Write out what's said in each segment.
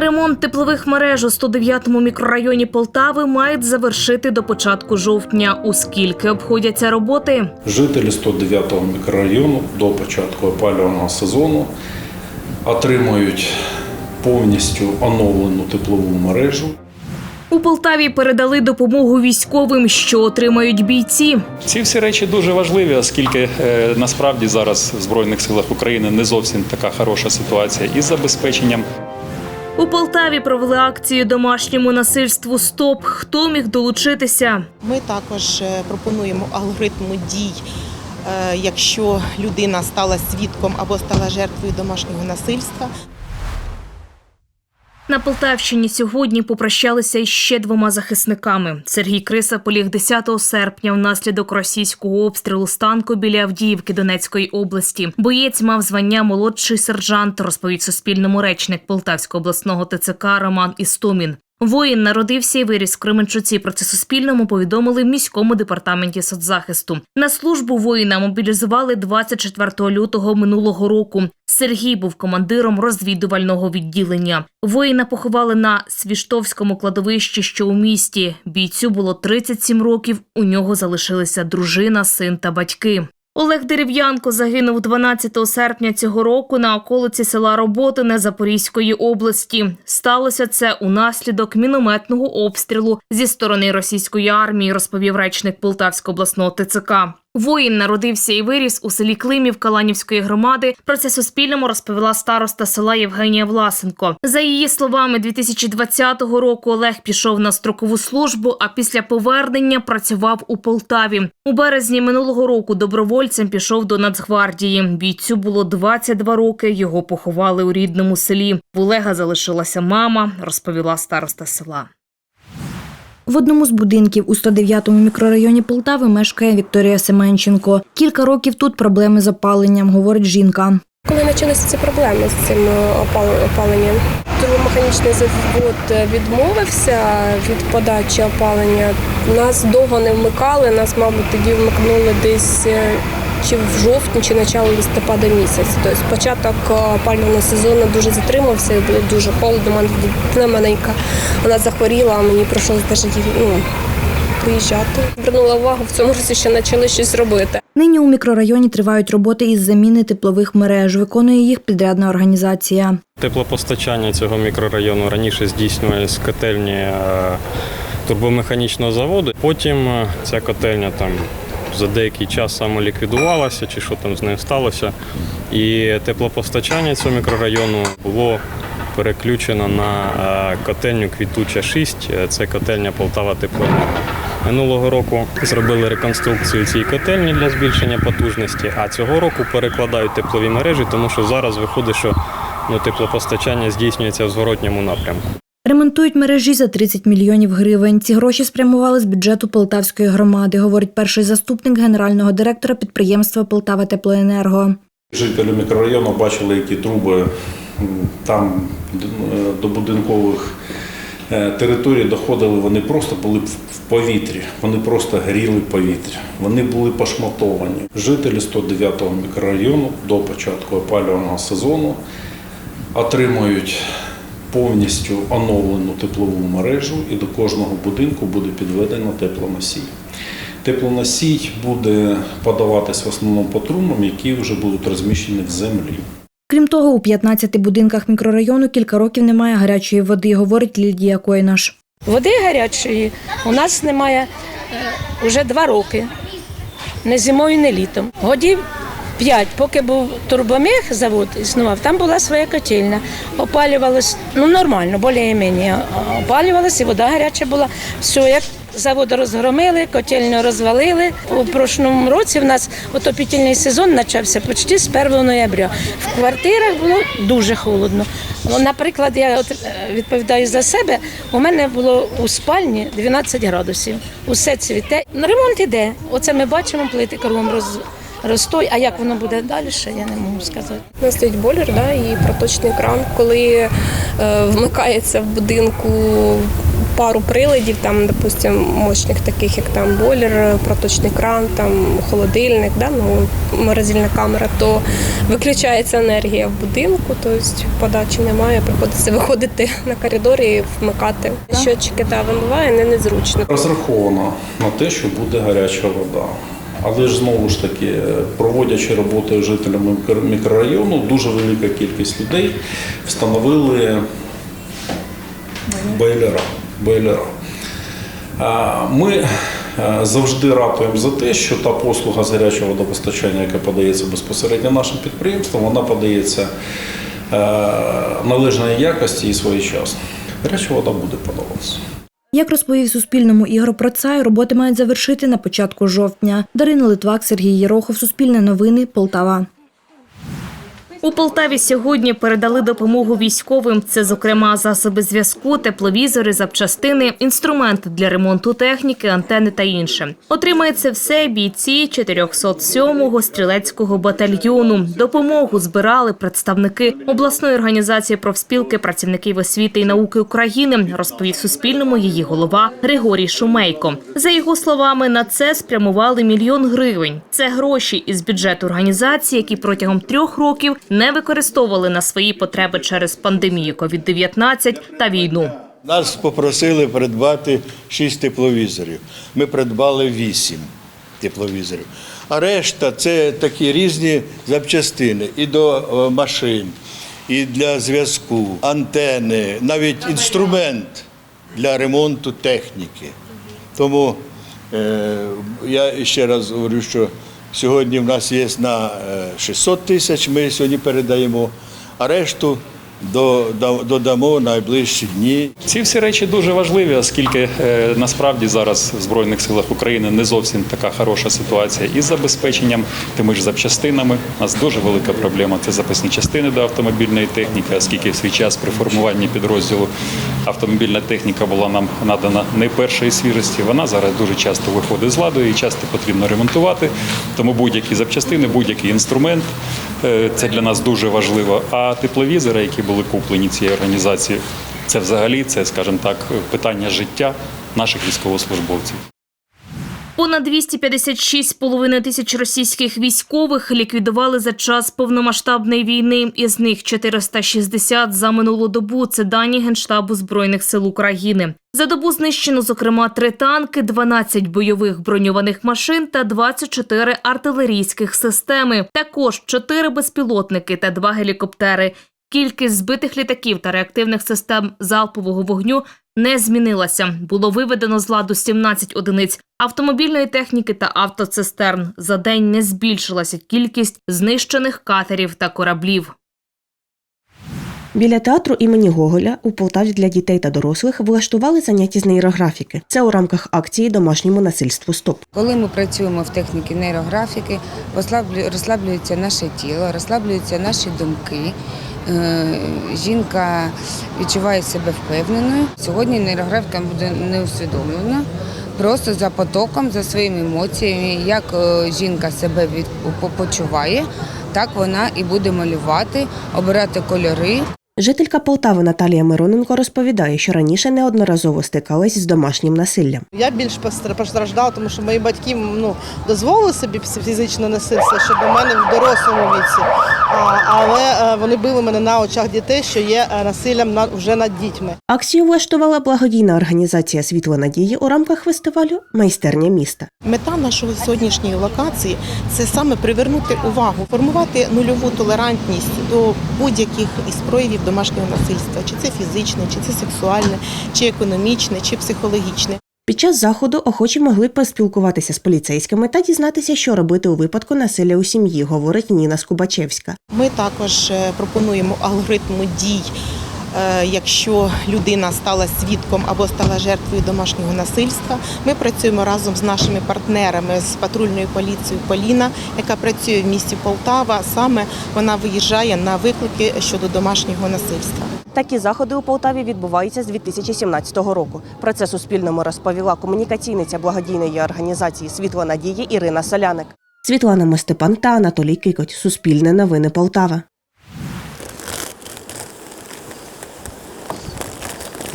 Ремонт теплових мереж у 109-му мікрорайоні Полтави мають завершити до початку жовтня. У скільки обходяться роботи? Жителі 109-го мікрорайону до початку опалювального сезону отримують повністю оновлену теплову мережу. У Полтаві передали допомогу військовим, що отримають бійці. Ці всі речі дуже важливі, оскільки е, насправді зараз в Збройних силах України не зовсім така хороша ситуація із забезпеченням. У Полтаві провели акцію домашньому насильству СТОП. Хто міг долучитися? Ми також е, пропонуємо алгоритм дій, е, якщо людина стала свідком або стала жертвою домашнього насильства. На Полтавщині сьогодні попрощалися із ще двома захисниками. Сергій Криса поліг 10 серпня внаслідок російського обстрілу з танку біля Авдіївки Донецької області. Боєць мав звання молодший сержант, розповів Суспільному речник Полтавського обласного ТЦК Роман Істомін. Воїн народився і виріс в Кременчуці. Про це Суспільному повідомили в міському департаменті соцзахисту. На службу воїна мобілізували 24 лютого минулого року. Сергій був командиром розвідувального відділення. Воїна поховали на Свіштовському кладовищі, що у місті. Бійцю було 37 років. У нього залишилися дружина, син та батьки. Олег Дерев'янко загинув 12 серпня цього року на околиці села Роботине Запорізької області. Сталося це унаслідок мінометного обстрілу зі сторони російської армії, розповів речник Полтавського обласного ТЦК. Воїн народився і виріс у селі Климів Каланівської громади. Про це Суспільному розповіла староста села Євгенія Власенко. За її словами, 2020 року Олег пішов на строкову службу, а після повернення працював у Полтаві. У березні минулого року добровольцем пішов до Нацгвардії. Бійцю було 22 роки. Його поховали у рідному селі. В Олега залишилася мама, розповіла староста села. В одному з будинків у 109-му мікрорайоні Полтави мешкає Вікторія Семенченко. Кілька років тут проблеми з опаленням, говорить жінка. Коли почалися ці проблеми з цим е, опал- опаленням, турбомеханічний завод е, відмовився від подачі опалення. Нас довго не вмикали, нас, мабуть, тоді вмикнули десь е, чи в жовтні, чи начало листопада місяця. Тобто початок е, опалювального сезону дуже затримався, було дуже холодно. Мене дитина маленька, вона захворіла, а мені прийшлося навіть ну, приїжджати. Звернула увагу, в цьому році ще почали щось робити. Нині у мікрорайоні тривають роботи із заміни теплових мереж. Виконує їх підрядна організація. Теплопостачання цього мікрорайону раніше здійснювалося з котельні е, турбомеханічного заводу. Потім е, ця котельня там за деякий час самоліквідувалася, чи що там з нею сталося. І теплопостачання цього мікрорайону було переключено на е, котельню Квітуча 6. Е, Це котельня Полтава Теплоенерго. Минулого року зробили реконструкцію цієї котельні для збільшення потужності, а цього року перекладають теплові мережі, тому що зараз виходить, що ну, теплопостачання здійснюється в зворотньому напрямку. Ремонтують мережі за 30 мільйонів гривень. Ці гроші спрямували з бюджету Полтавської громади, говорить перший заступник генерального директора підприємства Полтава Теплоенерго. Жителі мікрорайону бачили, які труби там е, до будинкових е, територій доходили. Вони просто були в повітрі, вони просто горіли повітря. Вони були пошматовані. Жителі 109-го мікрорайону до початку опалювального сезону отримують повністю оновлену теплову мережу і до кожного будинку буде підведено теплоносій. Теплоносій буде подаватись в основному по трубам, які вже будуть розміщені в землі. Крім того, у 15 будинках мікрорайону кілька років немає гарячої води, говорить Лідія Койнаш. Води гарячої у нас немає е, вже два роки. Не зимою, не літом. Годів п'ять, поки був турбомех завод існував, там була своя котельня. Опалювалось ну нормально, більш-менш опалювалось, і вода гаряча була. Все, як завод розгромили, котельню розвалили. У прошлому році в нас отопітельний сезон почався почти з 1 ноября. В квартирах було дуже холодно. Ну, Наприклад, я от е, відповідаю за себе. У мене було у спальні 12 градусів. Усе цвіте. Ремонт іде. Оце ми бачимо, плити кругом роз. Розстой, а як воно буде далі, я не можу сказати. У нас стоїть бойлер да, і проточний кран. Коли е, вмикається в будинку пару приладів, там, допустим, мощних таких, як там бойлер, проточний кран, там холодильник, да, ну, морозильна камера, то виключається енергія в будинку, тобто подачі немає, приходиться виходити на коридор і вмикати. Щотчики да, вимиває, не незручно. Розраховано на те, що буде гаряча вода. Але ж знову ж таки, проводячи роботи жителями мікрорайону, дуже велика кількість людей встановили бойлера. бойлера. Ми е, завжди ратуємо за те, що та послуга з гарячого водопостачання, яка подається безпосередньо нашим підприємствам, вона подається е, належної якості і своєчасно. Гаряча вода буде подаватися. Як розповів Суспільному Ігор Процай, роботи мають завершити на початку жовтня. Дарина Литвак, Сергій Єрохов, Суспільне новини, Полтава. У Полтаві сьогодні передали допомогу військовим. Це, зокрема, засоби зв'язку, тепловізори, запчастини, інструменти для ремонту техніки, антени та інше. Отримає це все бійці 407-го стрілецького батальйону. Допомогу збирали представники обласної організації профспілки працівників освіти і науки України. Розповів Суспільному її голова Григорій Шумейко. За його словами, на це спрямували мільйон гривень. Це гроші із бюджету організації, які протягом трьох років не використовували на свої потреби через пандемію COVID-19 та війну. Нас попросили придбати 6 тепловізорів. Ми придбали 8 тепловізорів. А решта це такі різні запчастини і до е, машин, і для зв'язку, антени, навіть інструмент для ремонту техніки. Тому е, я ще раз говорю, що сьогодні в нас є на е, 600 тисяч, ми сьогодні передаємо, а решту до- до- додамо найближчі дні. Ці всі речі дуже важливі, оскільки е, насправді зараз в Збройних силах України не зовсім така хороша ситуація із забезпеченням тими ж запчастинами. У нас дуже велика проблема це запасні частини до автомобільної техніки, оскільки в свій час при формуванні підрозділу автомобільна техніка була нам надана не першої свіжості. Вона зараз дуже часто виходить з ладу і часто потрібно ремонтувати. Тому будь-які запчастини, будь-який інструмент е, це для нас дуже важливо. А тепловізори, які були куплені цією організацією, це взагалі це, скажімо так, питання життя наших військовослужбовців. Понад 256,5 тисяч російських військових ліквідували за час повномасштабної війни. Із них 460 за минулу добу. Це дані Генштабу Збройних сил України. За добу знищено, зокрема, три танки, 12 бойових броньованих машин та 24 артилерійських системи. Також 4 безпілотники та 2 гелікоптери. Кількість збитих літаків та реактивних систем залпового вогню не змінилася. Було виведено з ладу 17 одиниць автомобільної техніки та автоцистерн. За день не збільшилася кількість знищених катерів та кораблів. Біля театру імені Гоголя у Полтаві для дітей та дорослих влаштували заняття з нейрографіки. Це у рамках акції Домашньому насильству СТОП. Коли ми працюємо в техніці нейрографіки, розслаблюється наше тіло, розслаблюються наші думки. Е, Жінка відчуває себе впевненою. Сьогодні нейрографіка буде не усвідомлена. Просто за потоком, за своїми емоціями, як е, жінка себе почуває, так вона і буде малювати, обирати кольори. Жителька Полтави Наталія Мироненко розповідає, що раніше неодноразово стикалась з домашнім насиллям. Я більш постраждала, тому що мої батьки ну, дозволили собі фізичне насильство ще до мене в дорослому віці. Але е, вони били мене на очах дітей, що є е, насиллям над, вже над дітьми. Акцію влаштувала благодійна організація Світло надії у рамках фестивалю Майстерня міста. Мета нашої сьогоднішньої локації це саме привернути увагу, формувати нульову толерантність до будь-яких із проявів домашнього насильства, чи це фізичне, чи це сексуальне, чи економічне, чи психологічне. Під час заходу охочі могли поспілкуватися з поліцейськими та дізнатися, що робити у випадку насилля у сім'ї, говорить Ніна Скубачевська. Ми також е, пропонуємо алгоритм дій. Е, Якщо людина стала свідком або стала жертвою домашнього насильства, ми працюємо разом з нашими партнерами з патрульною поліцією Поліна, яка працює в місті Полтава. Саме вона виїжджає на виклики щодо домашнього насильства. Такі заходи у Полтаві відбуваються з 2017 року. Про це Суспільному розповіла комунікаційниця благодійної організації Світло надії Ірина Соляник. Світлана Мостепан та Анатолій Кикоть. Суспільне новини Полтава.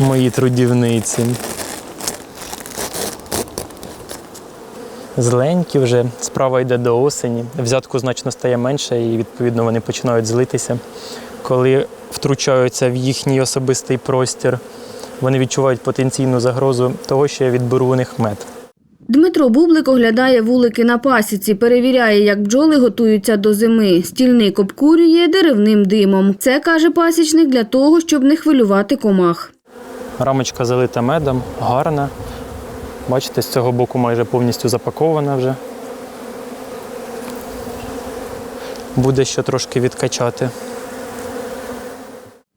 Мої трудівниці. Зленькі вже, справа йде до осені. Взятку значно стає менше і відповідно вони починають злитися. Коли втручаються в їхній особистий простір, вони відчувають потенційну загрозу того, що я відберу у них мед. Дмитро Бублик оглядає вулики на пасіці, перевіряє, як бджоли готуються до зими. Стільник обкурює деревним димом. Це каже пасічник для того, щоб не хвилювати комах. Рамочка залита медом, гарна. Бачите, з цього боку майже повністю запакована вже. Буде ще трошки відкачати.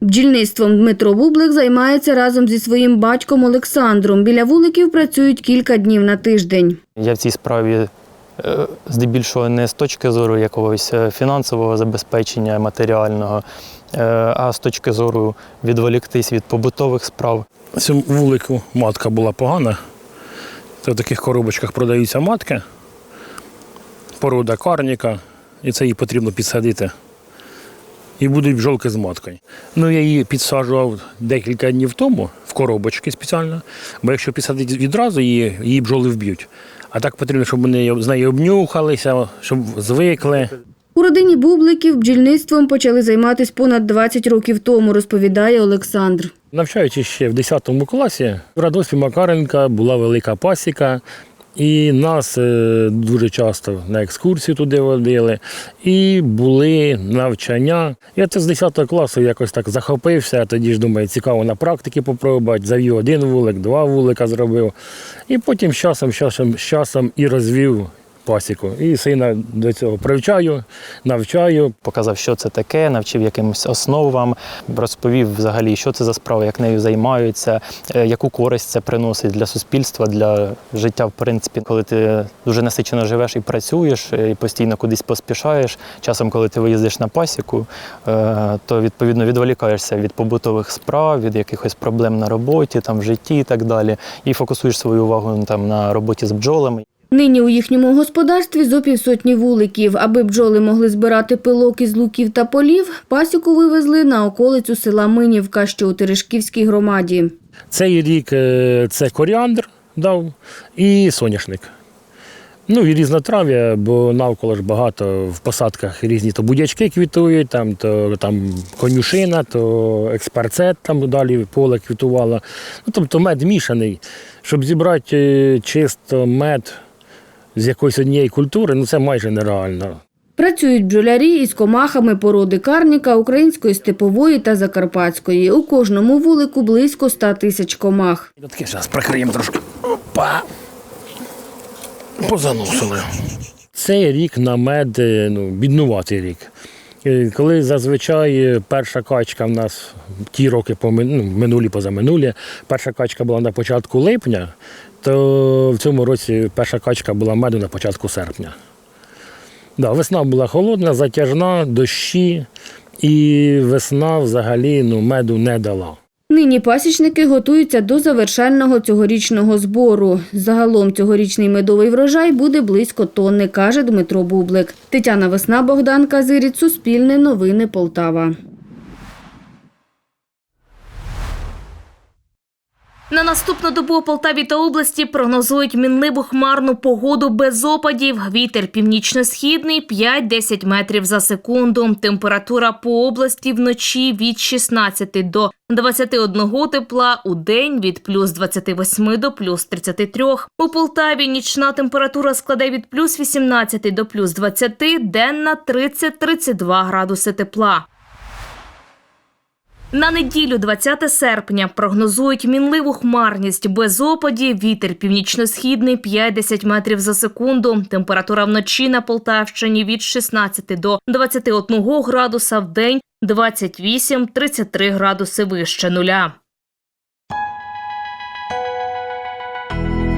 Бджільництвом Дмитро Бублик займається разом зі своїм батьком Олександром. Біля вуликів працюють кілька днів на тиждень. Я в цій справі е, здебільшого не з точки зору якогось е, фінансового забезпечення матеріального, а з точки зору відволіктись від побутових справ. Цьому вулику матка була погана. То в таких коробочках продаються матки, порода карніка, і це її потрібно підсадити. І будуть бджолки з маткою. Ну, я її підсаджував декілька днів тому в коробочки спеціально, бо якщо підсадити відразу, її, її бджоли вб'ють. А так потрібно, щоб вони з нею обнюхалися, щоб звикли. У родині Бубликів бджільництвом почали займатися понад 20 років тому, розповідає Олександр. Навчаючись ще в 10 класі, в Радосі Макаренка була велика пасіка, і нас е, дуже часто на екскурсію туди водили, і були навчання. Я це з 10 класу якось так захопився, тоді ж думаю, цікаво на практиці попробувати. Завів один вулик, два вулика зробив. І потім з часом, з часом, з часом і розвів пасіку. І сина до цього привчаю, навчаю. Показав, що це таке, навчив якимось основам, розповів взагалі, що це за справа, як нею займаються, е, яку користь це приносить для суспільства, для життя, в принципі, коли ти дуже насичено живеш і працюєш, е, і постійно кудись поспішаєш. Часом, коли ти виїздиш на пасіку, е, то відповідно відволікаєшся від побутових справ, від якихось проблем на роботі, там в житті і так далі, і фокусуєш свою увагу там на роботі з бджолами. Нині у їхньому господарстві зо півсотні вуликів. Аби бджоли могли збирати пилок із луків та полів, пасіку вивезли на околицю села Минівка, що у Терешківській громаді. Цей рік е, це коріандр дав і соняшник. Ну і різнотрав'я, бо навколо ж багато в посадках різні то будячки квітують, там, то там конюшина, то експарцет, там далі поле квітувало. Ну, тобто мед мішаний. Щоб зібрати е, чисто мед з якоїсь однієї культури, ну це майже нереально. Працюють бджолярі із комахами породи карніка, української степової та закарпатської. У кожному вулику близько 100 тисяч комах. Таке зараз прикриємо трошки. Опа. Позаносили. Цей рік на мед е, ну, біднуватий рік. Е, Коли зазвичай е, перша качка в нас ті роки помин- ну, минулі позаминулі, перша качка була на початку липня, то в цьому році перша качка була меду на початку серпня. Да, весна була холодна, затяжна, дощі, і весна взагалі ну, меду не дала. Нині пасічники готуються до завершального цьогорічного збору. Загалом цьогорічний медовий врожай буде близько тонни, каже Дмитро Бублик. Тетяна Весна, Богдан Казиріць, Суспільне новини Полтава. На наступну добу у Полтаві та області прогнозують мінливу хмарну погоду без опадів. Вітер північно-східний 5-10 метрів за секунду. Температура по області вночі від 16 до 21 тепла, у день від плюс 28 до плюс 33. У Полтаві нічна температура складе від плюс 18 до плюс 20, денна 30-32 градуси тепла. На неділю, 20 серпня, прогнозують мінливу хмарність без опадів. Вітер північно-східний 5-10 метрів за секунду. Температура вночі на Полтавщині від 16 до 21 градуса в день 28-33 градуси вище нуля.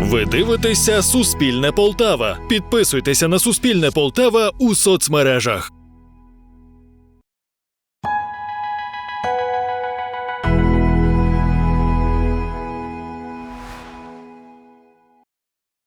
Ви дивитеся Суспільне Полтава. Підписуйтеся на Суспільне Полтава у соцмережах.